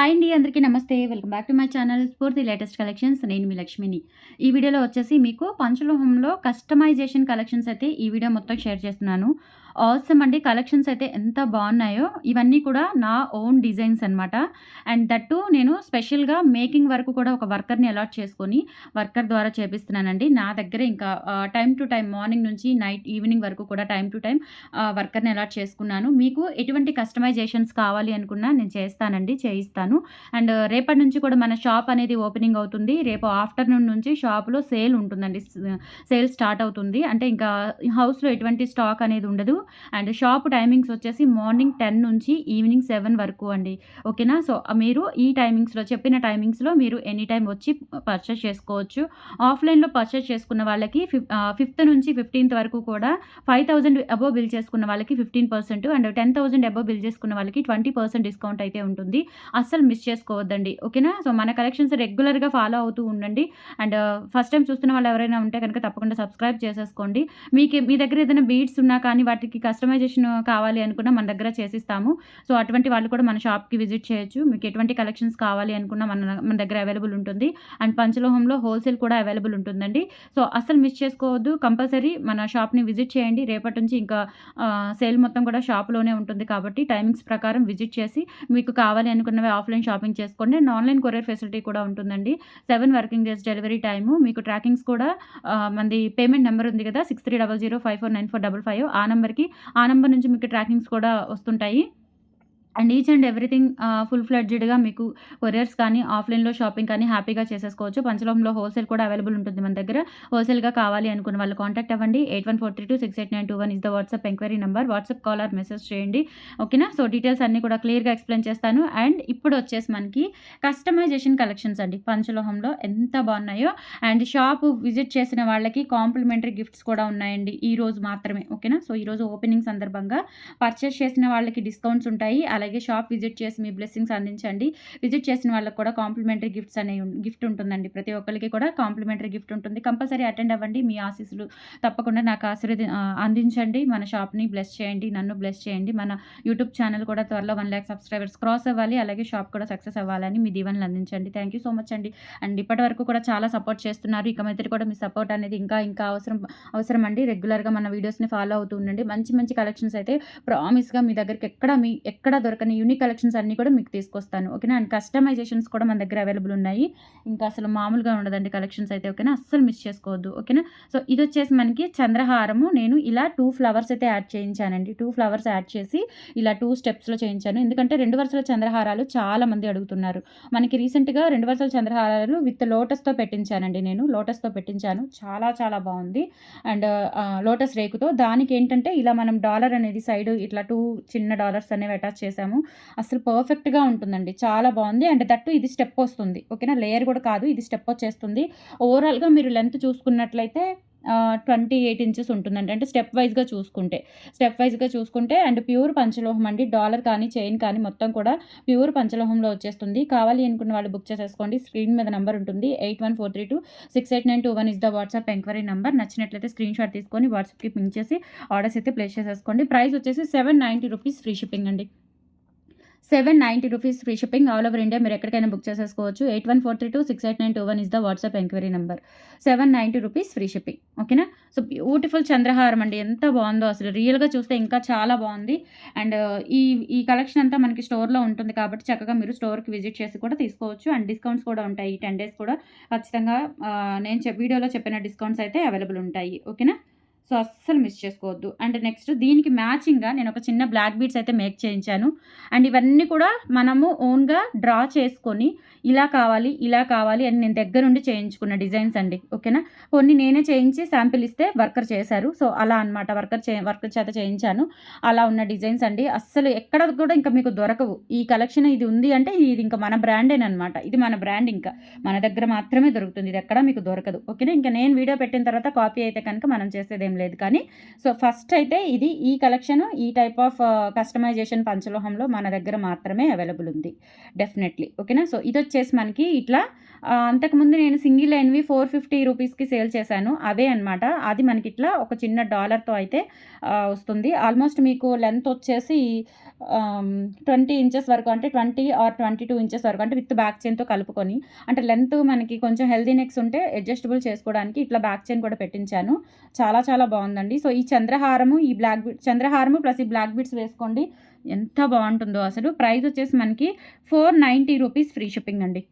Hi అండి అందరికీ నమస్తే. Welcome back to my channel Spoorthi latest collections నేను మీ లక్ష్మిని. ఈ వీడియోలో వచ్చేసి మీకు పంచలోహంలో కస్టమైజేషన్ కలెక్షన్స్ అయితే ఈ వీడియో మొత్తం షేర్ చేస్తున్నాను. ఆసమ్ అండి. కలెక్షన్స్ అయితే ఎంత బాగున్నాయో ఇవన్నీ కూడా నా ఓన్ డిజైన్స్ అనమాట అండ్ దట్టు నేను స్పెషల్గా మేకింగ్ వరకు కూడా ఒక వర్కర్ని అలాట్ చేసుకొని వర్కర్ ద్వారా చేపిస్తున్నానండి. నా దగ్గర ఇంకా టైం టు టైం మార్నింగ్ నుంచి నైట్ ఈవినింగ్ వరకు కూడా టైం టు టైం వర్కర్ని అలాట్ చేసుకున్నాను. మీకు ఎటువంటి కస్టమైజేషన్స్ కావాలి అనుకున్నా నేను చేస్తానండి చేయిస్తాను. అండ్ రేపటి నుంచి కూడా మన షాప్ అనేది ఓపెనింగ్ అవుతుంది. రేపు ఆఫ్టర్నూన్ నుంచి షాప్లో సేల్ ఉంటుందండి. సేల్ స్టార్ట్ అవుతుంది. అంటే ఇంకా హౌస్లో ఎటువంటి స్టాక్ అనేది ఉండదు. అండ్ షాప్ టైమింగ్స్ వచ్చేసి మార్నింగ్ టెన్ నుంచి ఈవినింగ్ సెవెన్ వరకు అండి. ఓకేనా? సో మీరు ఈ టైమింగ్స్లో చెప్పిన టైమింగ్స్లో మీరు ఎనీ టైం వచ్చి పర్చేస్ చేసుకోవచ్చు. ఆఫ్లైన్లో పర్చేస్ చేసుకున్న వాళ్ళకి ఫిఫ్త్ నుంచి ఫిఫ్టీన్త్ వరకు కూడా ఫైవ్ థౌజండ్ అబోవ్ బిల్ చేసుకున్న వాళ్ళకి fifteen percent and ten thousand above bill చేసుకున్న వాళ్ళకి ట్వంటీ పర్సెంట్ డిస్కౌంట్ అయితే ఉంటుంది. అస్సలు మిస్ చేసుకోవద్దండి. ఓకేనా? సో మన కలెక్షన్స్ రెగ్యులర్గా ఫాలో అవుతూ ఉండండి. అండ్ ఫస్ట్ టైం చూస్తున్న వాళ్ళు ఎవరైనా ఉంటే కనుక తప్పకుండా సబ్స్క్రైబ్ చేసేసుకోండి. మీకు మీ దగ్గర ఏదైనా బీడ్స్ ఉన్నా కానీ వాటికి కస్టమైజేషన్ కావాలి అనుకున్నా మన దగ్గర చేసిస్తాము. సో అటువంటి వాళ్ళు కూడా మన షాప్కి విజిట్ చేయొచ్చు. మీకు ఎటువంటి కలెక్షన్స్ కావాలి అనుకున్నా మన మన దగ్గర అవైలబుల్ ఉంటుంది. అండ్ పంచలోహంలో హోల్సేల్ కూడా అవైలబుల్ ఉంటుందండి. సో అస్సలు మిస్ చేసుకోవద్దు. కంపల్సరీ మన షాప్ని విజిట్ చేయండి. రేపటి నుంచి ఇంకా సేల్ మొత్తం కూడా షాప్లోనే ఉంటుంది కాబట్టి టైమింగ్స్ ప్రకారం విజిట్ చేసి మీకు కావాలి అనుకున్నవి ఆఫ్లైన్ షాపింగ్ చేసుకోండి. అండ్ ఆన్లైన్ కొరియర్ ఫెసిలిటీ కూడా ఉంటుందండి. Seven working days delivery time మీకు ట్రాకింగ్స్ కూడా మనది పేమెంట్ నెంబర్ ఉంది కదా six three double zero five four nine four double five ఆ నెంబర్కి ఆ నెంబర్ నుంచి మీకు ట్రాకింగ్స్ కూడా వస్తుంటాయి. And each and everything full ఫ్లెడ్జెడ్గా మీకు కొరియర్స్ కానీ ఆఫ్లైన్లో షాపింగ్ కానీ హ్యాపీగా చేసేసుకోవచ్చు. పంచలోంలో హోల్సేల్ కూడా అవైలబుల్ ఉంటుంది మన దగ్గర. హోల్సేల్గా కావాలి అనుకున్న వాళ్ళు కాంటాక్ట్ అవ్వండి. Eight one four three two six eight nine two one is the WhatsApp enquiry number. WhatsApp call or message చేయండి. ఓకేనా? సో డీటెయిల్స్ అన్నీ కూడా క్లియర్గా ఎక్స్ప్లెయిన్ చేస్తాను. అండ్ ఇప్పుడు వచ్చేసి మనకి కస్టమైజేషన్ కలెక్షన్స్ అండి. పంచలోహంలో ఎంత బాగున్నాయో. అండ్ షాప్ విజిట్ చేసిన వాళ్ళకి కాంప్లిమెంటరీ గిఫ్ట్స్ కూడా ఉన్నాయండి. ఈ రోజు మాత్రమే. ఓకేనా? సో ఈరోజు ఓపెనింగ్ సందర్భంగా పర్చేస్ చేసిన వాళ్ళకి డిస్కౌంట్స్ ఉంటాయి. అలాగే షాప్ విజిట్ చేసి మీ బ్లెస్సింగ్స్ అందించండి. విజిట్ చేసిన వాళ్ళకి కూడా కాంప్లిమెంటరీ గిఫ్ట్స్ అనే గిఫ్ట్ ఉంటుందండి. ప్రతి ఒక్కరికి కూడా కాంప్లిమెంటరీ గిఫ్ట్ ఉంటుంది. కంపల్సరీ అటెండ్ అవ్వండి. మీ ఆశీస్సులు తప్పకుండా నాకు ఆశీర్వది అందించండి. మన షాప్ని బ్లెస్ చేయండి. నన్ను బ్లెస్ చేయండి. మన యూట్యూబ్ ఛానల్ కూడా త్వరలో వన్ ల్యాక్ సబ్స్క్రైబర్స్ క్రాస్ అవ్వాలి. అలాగే షాప్ కూడా సక్సెస్ అవ్వాలని మీ దీవెనలు అందించండి. థ్యాంక్ యూ సో మచ్ అండి. అండ్ ఇప్పటి వరకు కూడా చాలా సపోర్ట్ చేస్తున్నారు. ఇక మీద కూడా మీ సపోర్ట్ అనేది ఇంకా ఇంకా అవసరం అవసరం అండి. రెగ్యులర్గా మన వీడియోస్ని ఫాలో అవుతూ ఉండండి. మంచి మంచి కలెక్షన్స్ అయితే ప్రామిస్గా మీ దగ్గరికి ఎక్కడ మీ ఎక్కడ దొరకని యూనిక్ కలెక్షన్స్ అన్నీ కూడా మీకు తీసుకొస్తాను. ఓకేనా? అండ్ కస్టమైజేషన్స్ కూడా మన దగ్గర అవైలబుల్ ఉన్నాయి. ఇంకా అసలు మామూలుగా ఉండదండి కలెక్షన్స్ అయితే ఓకేనా? అస్సలు మిస్ చేసుకోవద్దు ఓకేనా? సో ఇది వచ్చేసి మనకి చంద్రహారము. నేను ఇలా టూ ఫ్లవర్స్ అయితే యాడ్ చేయించానండి. టూ ఫ్లవర్స్ యాడ్ చేసి ఇలా టూ స్టెప్స్లో చేయించాను. ఎందుకంటే రెండు వరుసల చంద్రహారాలు చాలా మంది అడుగుతున్నారు. మనకి రీసెంట్గా రెండు వరుసల చంద్రహారాలు విత్ లోటస్తో పెట్టించానండి నేను. లోటస్తో పెట్టించాను. చాలా చాలా బాగుంది. అండ్ లోటస్ రేకుతో దానికి ఏంటంటే ఇలా మనం డాలర్ అనేది సైడ్ ఇట్లా టూ చిన్న డాలర్స్ అనేవి అటాచ్ చేసాము. అసలు పర్ఫెక్ట్గా ఉంటుందండి. చాలా బాగుంది. అండ్ దట్టు ఇది స్టెప్ వస్తుంది. ఓకేనా? లేయర్ కూడా కాదు. ఇది స్టెప్ వచ్చేస్తుంది. ఓవరాల్గా మీరు లెంత్ చూసుకున్నట్లయితే ట్వంటీ ఎయిట్ ఇంచెస్ ఉంటుందండి. అంటే స్టెప్ వైజ్గా చూసుకుంటే. స్టెప్ వైజ్గా చూసుకుంటే అండ్ ప్యూర్ పంచలోహం అండి. డాలర్ కానీ చైన్ కానీ మొత్తం కూడా ప్యూర్ పంచలోహంలో వచ్చేస్తుంది. కావాలి అనుకున్న వాళ్ళు బుక్ చేసేసుకోండి. స్క్రీన్ మీద నెంబర్ ఉంటుంది. Eight one four three two six eight nine two one is the WhatsApp enquiry number నచ్చినట్లయితే స్క్రీన్ షాట్ తీసుకొని వాట్సాప్కి పింక్ చేసి ఆర్డర్స్ అయితే ప్లేస్ చేసేసుకోండి. ప్రైస్ వచ్చేసి seven ninety rupees free shipping అండి. Seven ninety rupees free shipping all over India మీరు ఎక్కడికైనా బుక్ చేసేసుకోవచ్చు. Eight one four three two six eight nine two one is the WhatsApp enquiry number seven ninety rupees free shipping ఓకేనా so beautiful చంద్రహారం అండి. ఎంత బాగుందో అసలు. రియల్గా చూస్తే ఇంకా చాలా బాగుంది. అండ్ ఈ ఈ కలెక్షన్ అంతా మనకి స్టోర్లో ఉంటుంది కాబట్టి చక్కగా మీరు స్టోర్కి విజిట్ చేసి కూడా తీసుకోవచ్చు. అండ్ డిస్కౌంట్స్ కూడా ఉంటాయి. ఈ టెన్ డేస్ కూడా ఖచ్చితంగా నేను వీడియోలో చెప్పిన డిస్కౌంట్స్ అయితే అవైలబుల్ ఉంటాయి. ఓకేనా సో అస్సలు మిస్ చేసుకోవద్దు. అండ్ నెక్స్ట్ దీనికి మ్యాచింగ్గా నేను ఒక చిన్న బ్లాక్ బీడ్స్ అయితే మేక్ చేయించాను. అండ్ ఇవన్నీ కూడా మనము ఓన్గా డ్రా చేసుకొని ఇలా కావాలి ఇలా కావాలి అని నేను దగ్గరుండి చేయించుకున్న డిజైన్స్ అండి. ఓకేనా కొన్ని నేనే చేయించి శాంపిల్ ఇస్తే వర్కర్ చేశారు. సో అలా అనమాట వర్కర్ చే వర్కర్ చేత చేయించాను. అలా ఉన్న డిజైన్స్ అండి. అస్సలు ఎక్కడ కూడా ఇంకా మీకు దొరకవు. ఈ కలెక్షన్ ఇది ఉంది అంటే ఇది ఇంకా మన బ్రాండేనమాట ఇది మన బ్రాండ్ ఇంకా. మన దగ్గర మాత్రమే దొరుకుతుంది. ఇది ఎక్కడ మీకు దొరకదు. ఓకేనా ఇంకా నేను వీడియో పెట్టిన తర్వాత కాపీ అయితే కనుక మనం చేసేది ఏం లేదు. కానీ సో ఫస్ట్ అయితే ఇది ఈ కలెక్షన్ ఈ టైప్ ఆఫ్ కస్టమైజేషన్ పంచలోహంలో మన దగ్గర మాత్రమే అవైలబుల్ ఉంది. డెఫినెట్లీ. ఓకేనా? సో ఇది వచ్చేసి మనకి ఇట్లా అంతకుముందు నేను సింగిల్ ఎన్వి ఫోర్ ఫిఫ్టీ రూపీస్కి సేల్ చేశాను. అవే అనమాట అది మనకి ఇట్లా ఒక చిన్న డాలర్తో అయితే వస్తుంది. ఆల్మోస్ట్ మీకు లెంత్ వచ్చేసి ట్వంటీ ఇంచెస్ వరకు అంటే twenty or twenty two inches వరకు అంటే విత్ బ్యాక్ చైన్తో కలుపుకొని అంటే లెంత్ మనకి కొంచెం హెల్దీ నెక్స్ ఉంటే అడ్జస్టబుల్ చేసుకోవడానికి ఇట్లా బ్యాక్ చైన్ కూడా పెట్టించాను. చాలా చాలా బాగుందండి. సో ఈ చంద్రహారము ఈ బ్లాక్ బీట్ చంద్రహారము ప్లస్ ఈ బ్లాక్ బీట్స్ వేసుకోండి. ఎంత బాగుంటుందో అసలు. ప్రైస్ వచ్చేసి మనకి four ninety rupees free shipping అండి.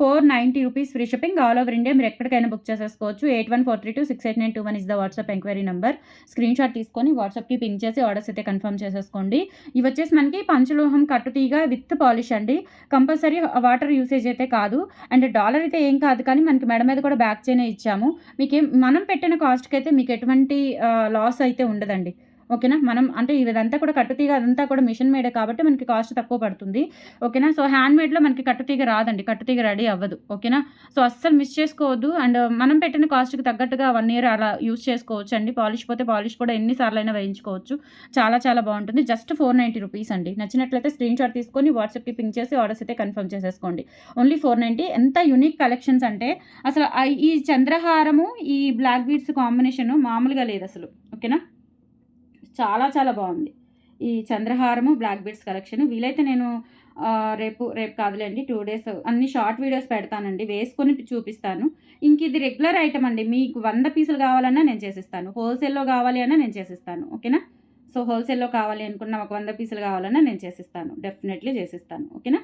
Four ninety rupees free shipping all over India. మీరు ఎక్కడికైనా బుక్ చేసేసుకోవచ్చు. Eight one four three two six eight nine two one is the WhatsApp enquiry number screen shot తీసుకొని వాట్సాప్కి pink చేసి orders అయితే confirm చేసేసుకోండి. ఇవి వచ్చేసి మనకి పంచలోహం కట్టుతీగ విత్ పాలిష్ అండి. కంపల్సరీ వాటర్ యూసేజ్ అయితే కాదు. అండ్ డాలర్ అయితే ఏం కాదు కానీ మనకి మెడ మీద కూడా బ్యాక్ చేనే ఇచ్చాము. మీకేం మనం పెట్టిన కాస్ట్కి అయితే మీకు ఎటువంటి లాస్ అయితే ఉండదండి. ఓకేనా? మనం అంటే ఇదంతా కూడా కట్టుతీగ అదంతా కూడా మిషన్ మేడే కాబట్టి మనకి కాస్ట్ తక్కువ పడుతుంది. ఓకేనా? సో హ్యాండ్ మేడ్లో మనకి కట్టుతీగ రాదండి. కట్టుతీగ రెడీ అవ్వదు. ఓకేనా? సో అస్సలు మిస్ చేసుకోవద్దు. అండ్ మనం పెట్టిన కాస్ట్కి తగ్గట్టుగా వన్ ఇయర్ అలా యూస్ చేసుకోవచ్చు అండి పాలిష్ పోతే పాలిష్ కూడా ఎన్నిసార్లు అయినా వేయించుకోవచ్చు. చాలా చాలా బాగుంటుంది. జస్ట్ ఫోర్ నైంటీ రూపీస్ అండి. నచ్చినట్లయితే స్క్రీన్ షాట్ తీసుకొని వాట్సాప్కి పింక్ చేసి ఆర్డర్స్ అయితే కన్ఫర్మ్ చేసేసుకోండి. Only four ninety. ఎంత యూనిక్ కలెక్షన్స్ అంటే అసలు ఈ చంద్రహారము ఈ బ్లాక్ బీడ్స్ కాంబినేషన్ మామూలుగా లేదు అసలు. ఓకేనా? చాలా చాలా బాగుంది. ఈ చంద్రహారము బ్లాక్ బీడ్స్ కలెక్షన్. వీలైతే నేను రేపు రేపు కాదులేండి టూ డేస్ అన్ని షార్ట్ వీడియోస్ పెడతానండి. వేసుకొని చూపిస్తాను. ఇంక ఇది రెగ్యులర్ ఐటమ్ అండి. మీకు వంద పీసులు కావాలన్నా నేను చేసిస్తాను. హోల్సేల్లో కావాలి అన్నా నేను చేసిస్తాను. ఓకేనా? సో హోల్సేల్లో కావాలి అనుకున్న ఒక వంద పీసులు కావాలన్నా నేను చేసిస్తాను. డెఫినెట్లీ చేసిస్తాను. ఓకేనా?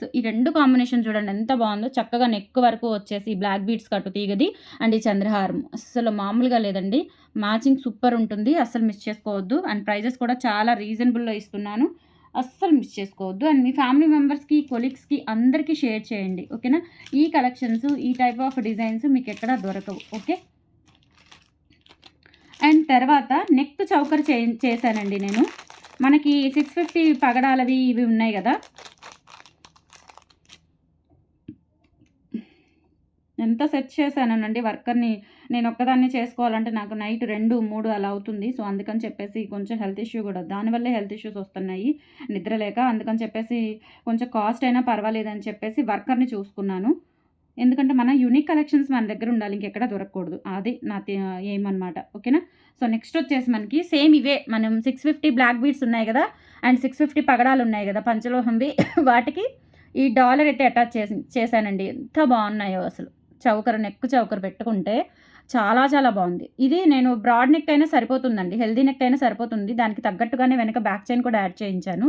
సో ఈ రెండు కాంబినేషన్ చూడండి ఎంత బాగుందో. చక్కగా నెక్ వరకు వచ్చేసి బ్లాక్ బీట్స్ కట్టు తీగది అండ్ ఈ చంద్రహారం. అస్సలు మామూలుగా లేదండి. మ్యాచింగ్ సూపర్ ఉంటుంది. అస్సలు మిస్ చేసుకోవద్దు. అండ్ ప్రైజెస్ కూడా చాలా రీజనబుల్లో ఇస్తున్నాను. అస్సలు మిస్ చేసుకోవద్దు. అండ్ మీ ఫ్యామిలీ మెంబర్స్కి కొలీగ్స్కి అందరికీ షేర్ చేయండి. ఓకేనా? ఈ కలెక్షన్స్ ఈ టైప్ ఆఫ్ డిజైన్స్ మీకు ఎక్కడ దొరకవు. ఓకే? అండ్ తర్వాత నెక్ చౌకర్ చే చేశానండి నేను. మనకి సిక్స్ ఫిఫ్టీ పగడాలవి ఇవి ఉన్నాయి కదా? ఎంత సెట్ చేశానండి వర్కర్ని నేను ఒక్కదాన్ని చేసుకోవాలంటే నాకు నైట్ రెండు మూడు అలా అవుతుంది. సో అందుకని చెప్పేసి కొంచెం హెల్త్ ఇష్యూ కూడా దానివల్లే హెల్త్ ఇష్యూస్ వస్తున్నాయి. నిద్రలేక అందుకని చెప్పేసి కొంచెం కాస్ట్ అయినా పర్వాలేదని చెప్పేసి వర్కర్ని చూసుకున్నాను. ఎందుకంటే మన యూనిక్ కలెక్షన్స్ మన దగ్గర ఉండాలి ఇంకెక్కడ దొరకకూడదు. అది నా ఏమన్నమాట ఓకేనా? సో నెక్స్ట్ వచ్చేసి మనకి సేమ్ ఇవే మనం సిక్స్ ఫిఫ్టీ బ్లాక్ బీడ్స్ ఉన్నాయి కదా అండ్ సిక్స్ ఫిఫ్టీ పగడాలు ఉన్నాయి కదా పంచలోహంవి. వాటికి ఈ డాలర్ అయితే అటాచ్ చేసి చేశానండి. ఎంత బాగున్నాయో అసలు. చౌకర నెక్ చౌకర పెట్టుకుంటే చాలా చాలా బాగుంది. ఇది నేను బ్రాడ్ నెక్ అయినా సరిపోతుందండి. హెల్దీ నెక్ అయినా సరిపోతుంది. దానికి తగ్గట్టుగానే వెనక బ్యాక్ చైన్ కూడా యాడ్ చేయించాను.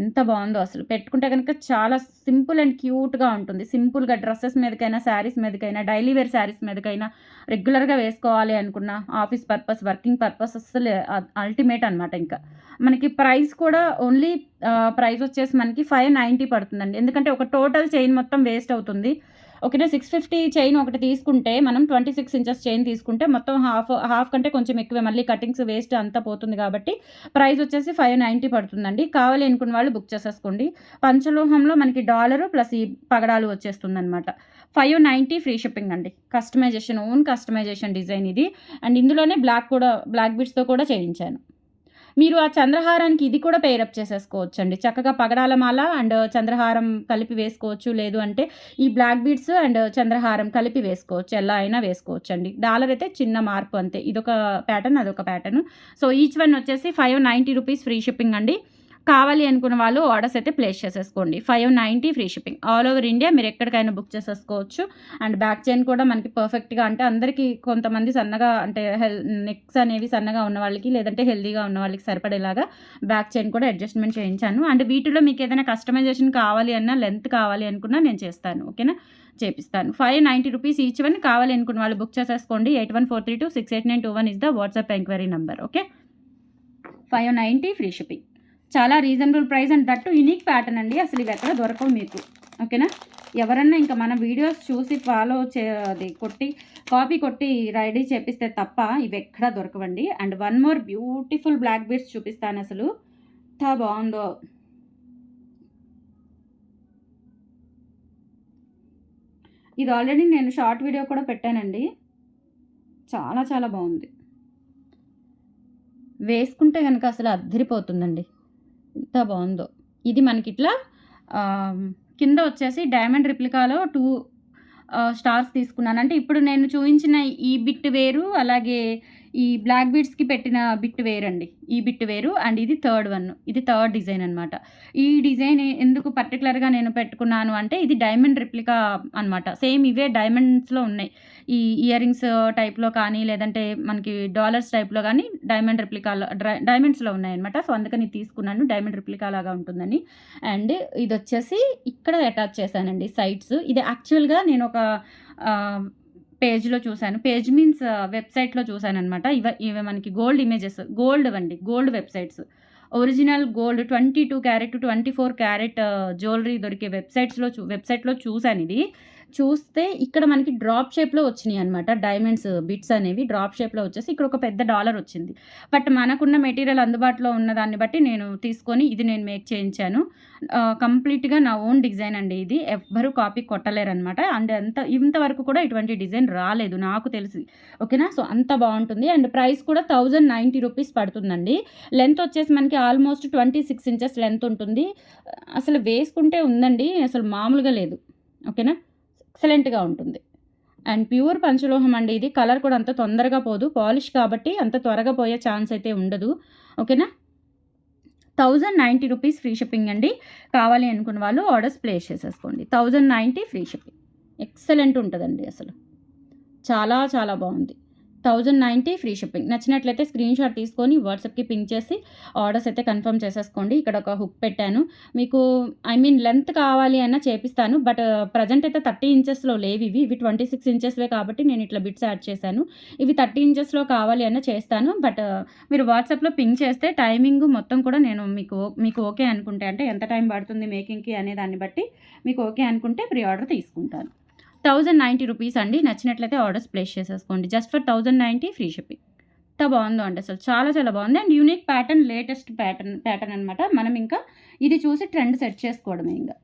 ఎంత బాగుందో అసలు. పెట్టుకుంటే కనుక చాలా సింపుల్ అండ్ క్యూట్గా ఉంటుంది. సింపుల్గా డ్రెస్సెస్ మీదకైనా శారీస్ మీదకైనా డైలీ వేర్ శారీస్ మీదకైనా రెగ్యులర్గా వేసుకోవాలి అనుకున్న ఆఫీస్ పర్పస్ వర్కింగ్ పర్పస్ అసలు అల్టిమేట్ అనమాట ఇంకా. మనకి ప్రైస్ కూడా ఓన్లీ ప్రైస్ వచ్చేసి మనకి ఫైవ్ నైంటీ పడుతుందండి. ఎందుకంటే ఒక టోటల్ చైన్ మొత్తం వేస్ట్ అవుతుంది. ఓకేనా సిక్స్ ఫిఫ్టీ చైన్ ఒకటి తీసుకుంటే మనం ట్వంటీ సిక్స్ ఇంచెస్ చైన్ తీసుకుంటే మొత్తం హాఫ్ హాఫ్ కంటే కొంచెం ఎక్కువే. మళ్ళీ కటింగ్స్ వేస్ట్ అంతా పోతుంది కాబట్టి ప్రైస్ వచ్చేసి ఫైవ్ నైంటీ పడుతుందండి. కావాలి అనుకున్న వాళ్ళు బుక్ చేసేసుకోండి. పంచలోహంలో మనకి డాలరు ప్లస్ ఈ పగడాలు వచ్చేస్తుంది అనమాట ఫైవ్ నైంటీ ఫ్రీ షిప్పింగ్ అండి. కస్టమైజేషన్ ఓన్ కస్టమైజేషన్ డిజైన్ ఇది. అండ్ ఇందులోనే బ్లాక్ కూడా బ్లాక్ బిట్స్తో కూడా చేయించాను. మీరు ఆ చంద్రహారానికి ఇది కూడా పేరప్ చేసేసుకోవచ్చు అండి చక్కగా పగడాల మాల అండ్ చంద్రహారం కలిపి వేసుకోవచ్చు. లేదు అంటే ఈ బ్లాక్ బీడ్స్ అండ్ చంద్రహారం కలిపి వేసుకోవచ్చు. ఎలా అయినా వేసుకోవచ్చు అండి డాలర్ అయితే చిన్న మార్పు అంతే. ఇదొక ప్యాటర్న్ అదొక ప్యాటర్న్ సో ఈచ్ వన్ వచ్చేసి five ninety rupees free shipping అండి. కావాలి అనుకున్న వాళ్ళు ఆర్డర్స్ అయితే ప్లేస్ చేసేసుకోండి. Five ninety free shipping all over India మీరు ఎక్కడికైనా బుక్ చేసేసుకోవచ్చు. అండ్ బ్యాక్ చైన్ కూడా మనకి పర్ఫెక్ట్గా అంటే అందరికీ కొంతమంది సన్నగా అంటే హెల్ నెక్స్ అనేవి సన్నగా ఉన్న వాళ్ళకి లేదంటే హెల్దీగా ఉన్న వాళ్ళకి సరిపడేలాగా బ్యాక్ చైన్ కూడా అడ్జస్ట్మెంట్ చేయించాను. అండ్ వీటిలో మీకు ఏదైనా కస్టమైజేషన్ కావాలి అన్నా లెంత్ కావాలి అనుకున్నా నేను చేస్తాను. ఓకేనా చేపిస్తాను. Five ninety rupees each one కావాలి అనుకున్న వాళ్ళు బుక్ చేసేసుకోండి. Eight one four three two six eight nine two one is the WhatsApp enquiry number okay five ninety free shipping చాలా reasonable price and that unique pattern అండి. అసలు ఇవి ఎక్కడ దొరకవు మీకు. ఓకేనా? ఎవరన్నా ఇంకా మన వీడియోస్ చూసి ఫాలో చే అది కొట్టి కాపీ కొట్టి రెడీ చేపిస్తే తప్ప ఇవి ఎక్కడా దొరకవండి. And one more beautiful black beads చూపిస్తాను అసలు. ఎంత బాగుందో. ఇది ఆల్రెడీ నేను షార్ట్ వీడియో కూడా పెట్టానండి. చాలా చాలా బాగుంది. వేసుకుంటే కనుక అసలు అద్దరిపోతుందండి ఎంత బాగుందో ఇది మనకిట్లా ఇట్లా కింద వచ్చేసి డైమండ్ రిప్లికాలో టూ స్టార్స్ తీసుకున్నాను. అంటే ఇప్పుడు నేను చూపించిన ఈ బిట్ వేరు, అలాగే ఈ బ్లాక్ బీడ్స్‌కి పెట్టిన బిట్ వేరండి. ఈ బిట్ వేరు అండ్ ఇది థర్డ్ వన్. ఇది థర్డ్ డిజైన్ అనమాట. ఈ డిజైన్ ఎందుకు పర్టికులర్గా నేను పెట్టుకున్నాను అంటే ఇది డైమండ్ రిప్లికా అనమాట. సేమ్ ఇవే డైమండ్స్‌లో ఉన్నాయి. ఈ ఇయర్ రింగ్స్ టైప్‌లో కానీ, లేదంటే మనకి డాలర్స్ టైప్‌లో కానీ డైమండ్ రిప్లికాలో డై డైమండ్స్‌లో ఉన్నాయన్నమాట. సో, అందుకని తీసుకున్నాను. డైమండ్ రిప్లికా లాగా ఉంటుందని. అండ్ ఇది వచ్చేసి ఇక్కడ అటాచ్ చేశానండి సైడ్స్. ఇది యాక్చువల్‌గా నేను ఒక పేజ్‌లో చూశాను. పేజ్ మీన్స్ వెబ్‌సైట్‌లో చూశాను అనమాట ఇవ ఇవి మనకి గోల్డ్ ఇమేజెస్ గోల్డ్ అండి gold websites. Original gold 22 carat, 24 carat jewellery దొరికే వెబ్‌సైట్స్‌లో చూ వెబ్‌సైట్‌లో చూశాను ఇది చూస్తే ఇక్కడ మనకి డ్రాప్ షేప్‌లో వచ్చినాయి అనమాట డైమండ్స్ బిట్స్ అనేవి డ్రాప్ షేప్‌లో వచ్చేసి ఇక్కడ ఒక పెద్ద డాలర్ వచ్చింది. బట్ మనకున్న మెటీరియల్ అందుబాటులో ఉన్న దాన్ని బట్టి నేను తీసుకొని ఇది నేను మేక్ చేయించాను. కంప్లీట్‌గా నా ఓన్ డిజైన్ అండి ఇది. ఎవ్వరు కాపీ కొట్టలేరనమాట. అండ్ అంత ఇంతవరకు కూడా ఇటువంటి డిజైన్ రాలేదు నాకు తెలిసి. ఓకేనా. సో, అంత బాగుంటుంది అండ్ ప్రైస్ కూడా థౌజండ్ నైంటీ రూపీస్ పడుతుందండి. లెంత్ వచ్చేసి మనకి ఆల్మోస్ట్ 26 ఇంచెస్ లెంత్ ఉంటుంది. అసలు వేసుకుంటే ఉందండి. అసలు మామూలుగా లేదు. ఓకేనా. ఎక్సలెంట్‌గా ఉంటుంది. అండ్ ప్యూర్ పంచలోహం అండి ఇది. కలర్ కూడా అంత తొందరగా పోదు. పాలిష్ కాబట్టి అంత త్వరగా పోయే ఛాన్స్ అయితే ఉండదు. ఓకేనా. Thousand ninety rupees free shipping అండి. కావాలి అనుకున్న వాళ్ళు ఆర్డర్స్ ప్లేస్ చేసేసుకోండి. 1090 ఫ్రీ షిప్పింగ్. ఎక్సలెంట్ ఉంటుందండి అసలు. చాలా చాలా బాగుంది థౌజండ్ నైంటీ ఫ్రీ షిప్పింగ్. నచ్చినట్లయితే స్క్రీన్ షాట్ తీసుకొని వాట్సాప్‌కి పింక్ చేసి ఆర్డర్స్ అయితే కన్ఫర్మ్ చేసేసుకోండి. ఇక్కడ ఒక హుక్ పెట్టాను. మీకు ఐ మీన్ లెంత్ కావాలి అన్న చేపిస్తాను. బట్ ప్రెజెంట్ అయితే 30 ఇంచెస్‌లో లేవు ఇవి 26 ఇంచెస్‌వే కాబట్టి నేను ఇట్లా బిట్స్ యాడ్ చేశాను. ఇవి 30 ఇంచెస్‌లో కావాలి అన్న చేస్తాను. బట్ మీరు వాట్సాప్‌లో పింక్ చేస్తే టైమింగ్ మొత్తం కూడా నేను మీకు మీకు ఓకే అనుకుంటే అంటే ఎంత టైం పడుతుంది మేకింగ్‌కి అనే దాన్ని బట్టి మీకు ఓకే అనుకుంటే ప్రీ ఆర్డర్ తీసుకుంటాను. థౌసండ్ నైంటీ రూపీస్ అండి. నచ్చినట్లయితే ఆర్డర్స్ ప్లేస్ చేసేసుకోండి. Just for 1090 free shipping. ఎంత బాగుందో అండి అసలు. చాలా చాలా బాగుంది and unique pattern latest pattern pattern అనమాట. మనం ఇంకా ఇది చూసి ట్రెండ్ సెట్ చేసుకోవడమే ఇంకా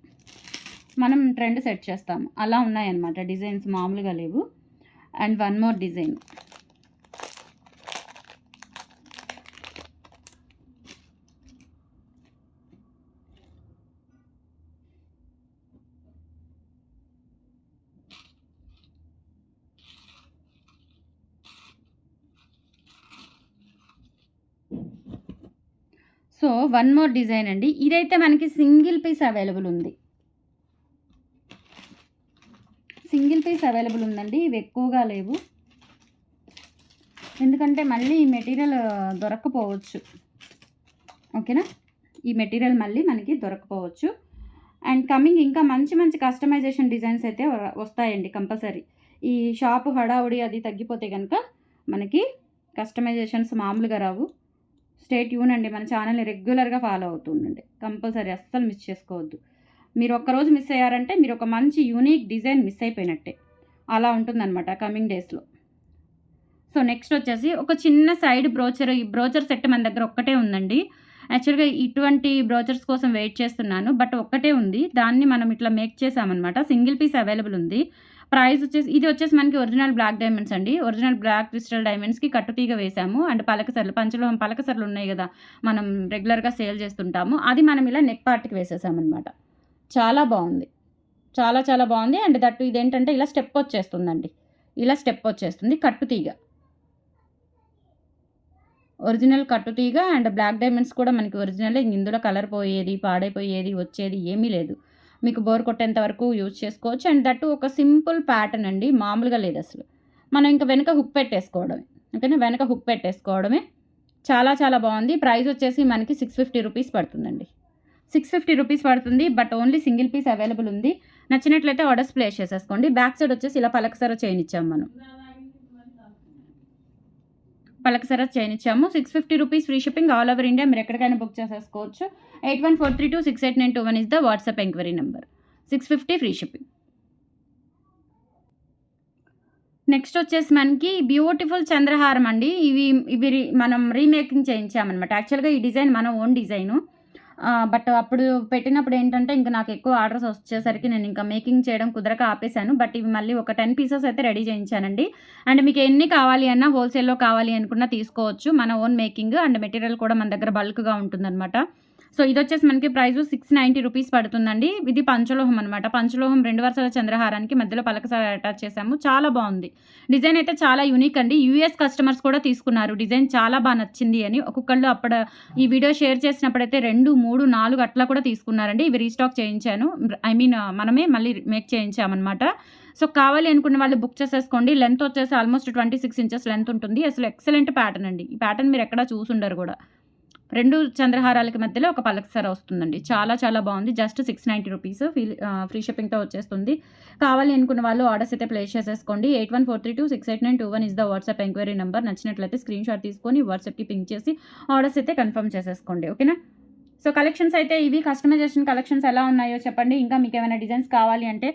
మనం ట్రెండ్ సెట్ చేస్తాము. అలా ఉన్నాయన్నమాట డిజైన్స్ మామూలుగా లేవు. And one more design. So, one more design అండి. ఇదైతే మనకి సింగిల్ పీస్ అవైలబుల్ ఉంది. సింగిల్ పీస్ అవైలబుల్ ఉందండి. ఇవి ఎక్కువగా లేవు. ఎందుకంటే మళ్ళీ ఈ మెటీరియల్ దొరకపోవచ్చు ఓకేనా. ఈ మెటీరియల్ మళ్ళీ మనకి దొరకపోవచ్చు అండ్ కమింగ్ ఇంకా మంచి మంచి కస్టమైజేషన్ డిజైన్స్ అయితే వస్తాయండి కంపల్సరీ. ఈ షాపు హడావుడి అది తగ్గిపోతే కనుక మనకి కస్టమైజేషన్స్ మామూలుగా రావు. స్టేట్ యూన్ అండి. మన ఛానల్ని రెగ్యులర్‌గా ఫాలో అవుతుండండి కంపల్సరీ అస్సలు మిస్ చేసుకోవద్దు. మీరు ఒక్కరోజు మిస్ అయ్యారంటే మీరు ఒక మంచి యూనిక్ డిజైన్ మిస్ అయిపోయినట్టే. అలా ఉంటుందన్నమాట కమింగ్ డేస్‌లో. సో, నెక్స్ట్ వచ్చేసి ఒక చిన్న సైడ్ బ్రోచర్ ఈ బ్రోచర్ సెట్ మన దగ్గర ఒక్కటే ఉందండి. యాక్చువల్‌గా ఇటువంటి బ్రోచర్స్ కోసం వెయిట్ చేస్తున్నాను. బట్ ఒక్కటే ఉంది. దాన్ని మనం ఇట్లా మేక్ చేసామన్నమాట. సింగిల్ పీస్ అవైలబుల్ ఉంది. ప్రైస్ వచ్చేసి ఇది వచ్చేసి మనకి ఒరిజినల్ బ్లాక్ డైమండ్స్ అండి. ఒరిజినల్ బ్లాక్ క్రిస్టల్ డైమండ్స్‌కి కట్టుతీగ వేసాము. అండ్ పలకసర్లు పంచలో పలకసర్లు ఉన్నాయి కదా మనం రెగ్యులర్‌గా సేల్ చేస్తుంటాము. అది మనం ఇలా నెక్ పార్ట్‌కి వేసేసామన్నమాట. చాలా బాగుంది చాలా చాలా బాగుంది అండ్ దట్ ఇదేంటంటే ఇలా స్టెప్ వచ్చేస్తుందండి. ఇలా స్టెప్ వచ్చేస్తుంది. కట్టుతీగ. ఒరిజినల్ కట్టుతీగ అండ్ బ్లాక్ డైమండ్స్ కూడా మనకి ఒరిజినల్ ఇందులో కలర్ పోయేది, పాడైపోయేది, వచ్చేది ఏమీ లేదు. మీకు బోర్ కొట్టేంత వరకు యూజ్ చేసుకోవచ్చు. అండ్ దట్ ఒక సింపుల్ ప్యాటర్న్ అండి. మామూలుగా లేదు అసలు మనం ఇంకా వెనక హుక్ పెట్టేసుకోవడమే. ఓకేనా. వెనక హుక్ పెట్టేసుకోవడమే. చాలా చాలా బాగుంది ప్రైస్ వచ్చేసి మనకి సిక్స్ ఫిఫ్టీ రూపీస్ పడుతుందండి. సిక్స్ ఫిఫ్టీ రూపీస్ పడుతుంది. But only single piece available ఉంది. నచ్చినట్లయితే ఆర్డర్స్ ప్లేస్ చేసేసుకోండి. బ్యాక్ సైడ్ వచ్చేసి ఇలా పలకసర చైన్ ఇచ్చాము మనం. పలకసరస్ చైన్ ఇచ్చాము. రూ. 650 free shipping all over India మీరు ఎక్కడికైనా బుక్ చేసేసుకోవచ్చు. 8143268921 is the WhatsApp enquiry number. 650 free shipping. Next వచ్చేసి మనకి బ్యూటిఫుల్ చంద్రహారం అండి. ఇవి ఇవి మనం రీమేకింగ్ చేయించామన్నమాట. యాక్చువల్‌గా ఈ డిజైన్ మన ఓన్ డిజైను. బట్ అప్పుడు పెట్టినప్పుడు ఏంటంటే ఇంకా నాకు ఎక్కువ ఆర్డర్స్ వచ్చేసరికి నేను ఇంకా మేకింగ్ చేయడం కుదరక ఆపేసాను. బట్ ఇవి మళ్ళీ ఒక 10 పీసెస్ అయితే రెడీ చేయించానండి. అండ్ మీకు ఎన్ని కావాలి అన్నా హోల్‌సేల్‌లో కావాలి అనుకున్నా తీసుకోవచ్చు. మన ఓన్ మేకింగ్ అండ్ మెటీరియల్ కూడా మన దగ్గర బల్క్‌గా ఉంటుందనమాట. సో ఇది వచ్చేసి మనకి ప్రైస్ సిక్స్ నైంటీ రూపీస్ పడుతుందండి. ఇది పంచలోహం అనమాట. పంచలోహం రెండు వరుసల చంద్రహారానికి మధ్యలో పలకసారి అటాచ్ చేశాము. చాలా బాగుంది డిజైన్ అయితే చాలా యూనిక్ అండి. యూఎస్ కస్టమర్స్ కూడా తీసుకున్నారు. డిజైన్ చాలా బాగా నచ్చింది అని. ఒక్కొక్కళ్ళు అప్పుడు ఈ వీడియో షేర్ చేసినప్పుడైతే 2, 3, 4 అట్లా కూడా తీసుకున్నారండి. ఇవి రీస్టాక్ చేయించాను. ఐ మీన్ మనమే మళ్ళీ మేక్ చేయించామనమాట. సో కావాలి అనుకున్న వాళ్ళు బుక్ చేసేసుకోండి. లెంత్ వచ్చేసి ఆల్మోస్ట్ 26 ఇంచెస్ లెంత్ ఉంటుంది. అసలు ఎక్సలెంట్ ప్యాటర్న్ అండి. ఈ ప్యాటర్న్ మీరు ఎక్కడా చూసుండరు కూడా రెండు చంద్రహారాలకి మధ్యలో ఒక పలకసర వస్తుందండి. చాలా చాలా బాగుంది జస్ట్ 690 రూపీస్ ఫీల్ ఫ్రీ షిప్పింగ్‌తో వచ్చేస్తుంది. కావాలి అనుకున్న వాళ్ళు ఆర్డర్స్ అయితే ప్లేస్ చేసేసుకోండి. Eight one four three two six eight nine two one is the WhatsApp enquiry number నచ్చినట్లయితే స్క్రీన్ షాట్ తీసుకొని వాట్సాప్‌కి పింక్ చేసి ఆర్డర్స్ అయితే కన్ఫర్మ్ చేసేసుకోండి. ఓకేనా? సో కలెక్షన్స్ అయితే ఇవి. కస్టమైజేషన్ కలెక్షన్స్ ఎలా ఉన్నాయో చెప్పండి. ఇంకా మీకు ఏమైనా డిజైన్స్ కావాలి అంటే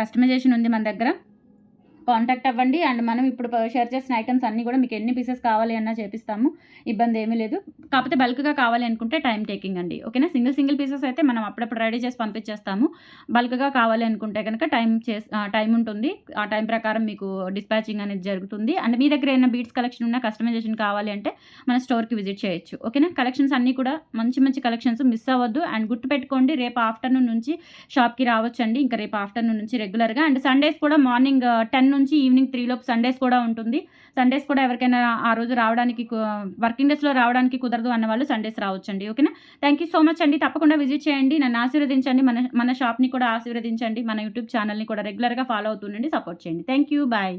కస్టమైజేషన్ ఉంది మన దగ్గర. కాంటాక్ట్ అవ్వండి. అండ్ మనం ఇప్పుడు షేర్ చేసిన ఐటమ్స్ అన్నీ కూడా మీకు ఎన్ని పీసెస్ కావాలి అన్నా చేపిస్తాము. ఇబ్బందేమీ లేదు. కాకపోతే బల్క్‌గా కావాలి అనుకుంటే టైం టేకింగ్ అండి. ఓకేనా? సింగిల్ సింగిల్ పీసెస్ అయితే మనం అప్పుడప్పుడు రెడీ చేసి పంపించేస్తాము. బల్క్‌గా కావాలి అనుకుంటే కనుక టైం చేస్ టైం ఉంటుంది. ఆ టైం ప్రకారం మీకు డిస్పాచింగ్ అనేది జరుగుతుంది. అండ్ మీ దగ్గర ఏమైనా బీట్స్ కలెక్షన్ ఉన్నా కస్టమైజేషన్ కావాలి అంటే మన స్టోర్‌కి విజిట్ చేయొచ్చు. ఓకేనా? కలెక్షన్స్ అన్నీ కూడా మంచి మంచి కలెక్షన్స్ మిస్ అవ్వద్దు. అండ్ గుర్తుపెట్టుకోండి రేపు ఆఫ్టర్‌నూన్ నుంచి షాప్‌కి రావచ్చండి. ఇంకా రేపు ఆఫ్టర్‌నూన్ నుంచి రెగ్యులర్‌గా అండ్ సండేస్ కూడా మార్నింగ్ 10 నుంచి ఈవినింగ్ త్రీ లోపు సండేస్ కూడా ఉంటుంది. సండేస్ కూడా ఎవరికైనా ఆ రోజు రావడానికి వర్కింగ్ డేస్‌లో రావడానికి కుదరదు అన్న వాళ్ళు సండేస్ రావచ్చండి. ఓకేనా? థ్యాంక్ యూ సో మచ్ అండి. తప్పకుండా విజిట్ చేయండి. నన్ను ఆశీర్వదించండి. మన మన షాప్‌ని కూడా ఆశీర్వదించండి. మన యూట్యూబ్ ఛానల్ని కూడా రెగ్యులర్‌గా ఫాలో అవుతుండండి. సపోర్ట్ చేయండి. Thank you. బాయ్.